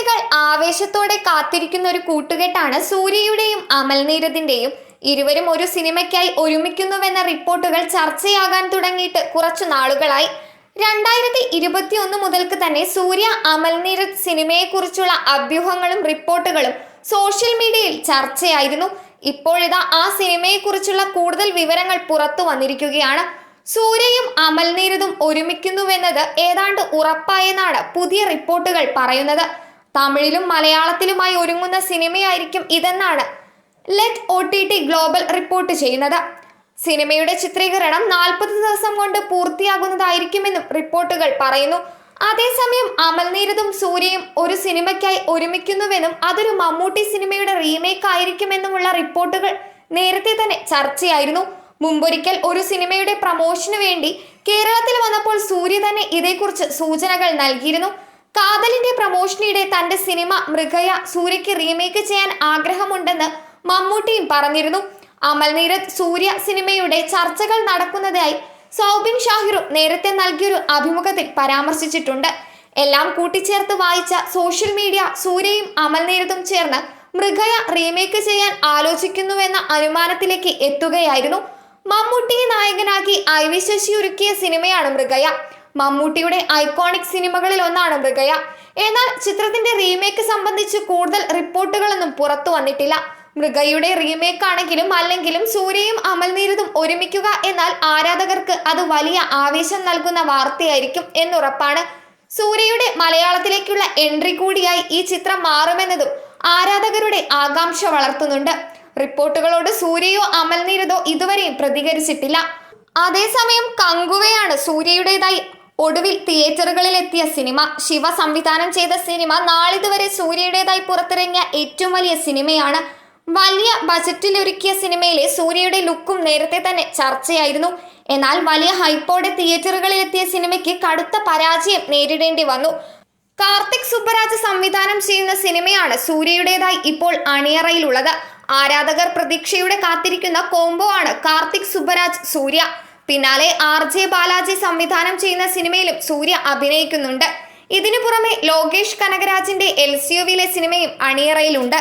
പ്രേമികൾ ആവേശത്തോടെ കാത്തിരിക്കുന്ന ഒരു കൂട്ടുകെട്ടാണ് സൂര്യയുടെയും അമൽ നീരദിന്റെയും. ഇരുവരും ഒരു സിനിമയ്ക്കായി ഒരുമിക്കുന്നുവെന്ന റിപ്പോർട്ടുകൾ ചർച്ചയാകാൻ തുടങ്ങിയിട്ട് കുറച്ചു നാളുകളായി. രണ്ടായിരത്തി ഇരുപത്തി ഒന്ന് മുതൽക്ക് തന്നെ സൂര്യ അമൽ നീരദ് സിനിമയെക്കുറിച്ചുള്ള അഭ്യൂഹങ്ങളും റിപ്പോർട്ടുകളും സോഷ്യൽ മീഡിയയിൽ ചർച്ചയായിരുന്നു. ഇപ്പോഴിതാ ആ സിനിമയെക്കുറിച്ചുള്ള കൂടുതൽ വിവരങ്ങൾ പുറത്തു വന്നിരിക്കുകയാണ്. സൂര്യയും അമൽ നീരദും ഒരുമിക്കുന്നുവെന്നത് ഏതാണ്ട് ഉറപ്പായെന്നാണ് പുതിയ റിപ്പോർട്ടുകൾ പറയുന്നത്. തമിഴിലും മലയാളത്തിലുമായി ഒരുങ്ങുന്ന സിനിമയായിരിക്കും ഇതെന്നാണ് let's O T T global report ചെയ്യുന്നത്. സിനിമയുടെ ചിത്രീകരണം നാൽപ്പത് ദിവസം കൊണ്ട് പൂർത്തിയാകുന്നതായിരിക്കുമെന്നും റിപ്പോർട്ടുകൾ പറയുന്നു. അതേസമയം അമൽനീരതും സൂര്യയും ഒരു സിനിമയ്ക്കായി ഒരുമിക്കുന്നുവെന്നും അതൊരു മമ്മൂട്ടി സിനിമയുടെ റീമേക്ക് ആയിരിക്കുമെന്നുമുള്ള റിപ്പോർട്ടുകൾ നേരത്തെ തന്നെ ചർച്ചയായിരുന്നു. മുമ്പൊരിക്കൽ ഒരു സിനിമയുടെ പ്രമോഷന് വേണ്ടി കേരളത്തിൽ വന്നപ്പോൾ സൂര്യ തന്നെ ഇതേക്കുറിച്ച് സൂചനകൾ നൽകിയിരുന്നു. കാതലിന്റെ പ്രമോഷനിടെ തന്റെ സിനിമ മൃഗയ സൂര്യയ്ക്ക് റീമേക്ക് ചെയ്യാൻ ആഗ്രഹമുണ്ടെന്ന് മമ്മൂട്ടിയും പറഞ്ഞിരുന്നു. അമൽ നീരത് സൂര്യ സിനിമയുടെ ചർച്ചകൾ നടക്കുന്നതായി സൗബിൻ ഷാഹിറും നേരത്തെ നൽകിയൊരു അഭിമുഖത്തിൽ പരാമർശിച്ചിട്ടുണ്ട്. എല്ലാം കൂട്ടിച്ചേർത്ത് വായിച്ച സോഷ്യൽ മീഡിയ സൂര്യയും അമൽ നീരതും ചേർന്ന് മൃഗയ റീമേക്ക് ചെയ്യാൻ ആലോചിക്കുന്നുവെന്ന അനുമാനത്തിലേക്ക് എത്തുകയായിരുന്നു. മമ്മൂട്ടിയെ നായകനാക്കി ഐ വി ശശി ഒരുക്കിയ സിനിമയാണ് മൃഗയ. മമ്മൂട്ടിയുടെ ഐക്കോണിക് സിനിമകളിൽ ഒന്നാണ് മൃഗയ. എന്നാൽ ചിത്രത്തിന്റെ റീമേക്ക് സംബന്ധിച്ച് കൂടുതൽ റിപ്പോർട്ടുകളൊന്നും പുറത്തു വന്നിട്ടില്ല. മൃഗയുടെ റീമേക്ക് ആണെങ്കിലും അല്ലെങ്കിലും സൂര്യയും അമൽനീരതും ഒരുമിക്കുക എന്നാൽ ആരാധകർക്ക് അത് വലിയ ആവേശം നൽകുന്ന വാർത്തയായിരിക്കും എന്നുറപ്പാണ്. സൂര്യയുടെ മലയാളത്തിലേക്കുള്ള എൻട്രി കൂടിയായി ഈ ചിത്രം മാറുമെന്നതും ആരാധകരുടെ ആകാംക്ഷ വളർത്തുന്നുണ്ട്. റിപ്പോർട്ടുകളോട് സൂര്യയോ അമൽനീരതോ ഇതുവരെയും പ്രതികരിച്ചിട്ടില്ല. അതേസമയം കങ്കുവയാണ് സൂര്യയുടേതായി ഒടുവിൽ തിയേറ്ററുകളിൽ എത്തിയ സിനിമ ശിവ സംവിധാനം ചെയ്ത സിനിമ നാളിതുവരെ സൂര്യയുടേതായി പുറത്തിറങ്ങിയ ഏറ്റവും വലിയ സിനിമയാണ്. വലിയ ബജറ്റിൽ ഒരുക്കിയ സിനിമയിലെ സൂര്യയുടെ ലുക്കും നേരത്തെ തന്നെ ചർച്ചയായിരുന്നു. എന്നാൽ വലിയ ഹൈപ്പോടെ തിയേറ്ററുകളിൽ എത്തിയ സിനിമയ്ക്ക് കടുത്ത പരാജയം നേരിടേണ്ടി വന്നു. കാർത്തിക് സുബ്ബരാജ് സംവിധാനം ചെയ്യുന്ന സിനിമയാണ് സൂര്യയുടേതായി ഇപ്പോൾ അണിയറയിലുള്ളത്. ആരാധകർ പ്രതീക്ഷയുടെ കാത്തിരിക്കുന്ന കോംബോ ആണ് കാർത്തിക് സുബ്ബരാജ് സൂര്യ. പിന്നാലെ ആർ ജെ ബാലാജി സംവിധാനം ചെയ്യുന്ന സിനിമയിലും സൂര്യ അഭിനയിക്കുന്നുണ്ട്. ഇതിനു പുറമെ ലോകേഷ് കനകരാജിന്റെ എൽ സി സിനിമയും അണിയറയിലുണ്ട്.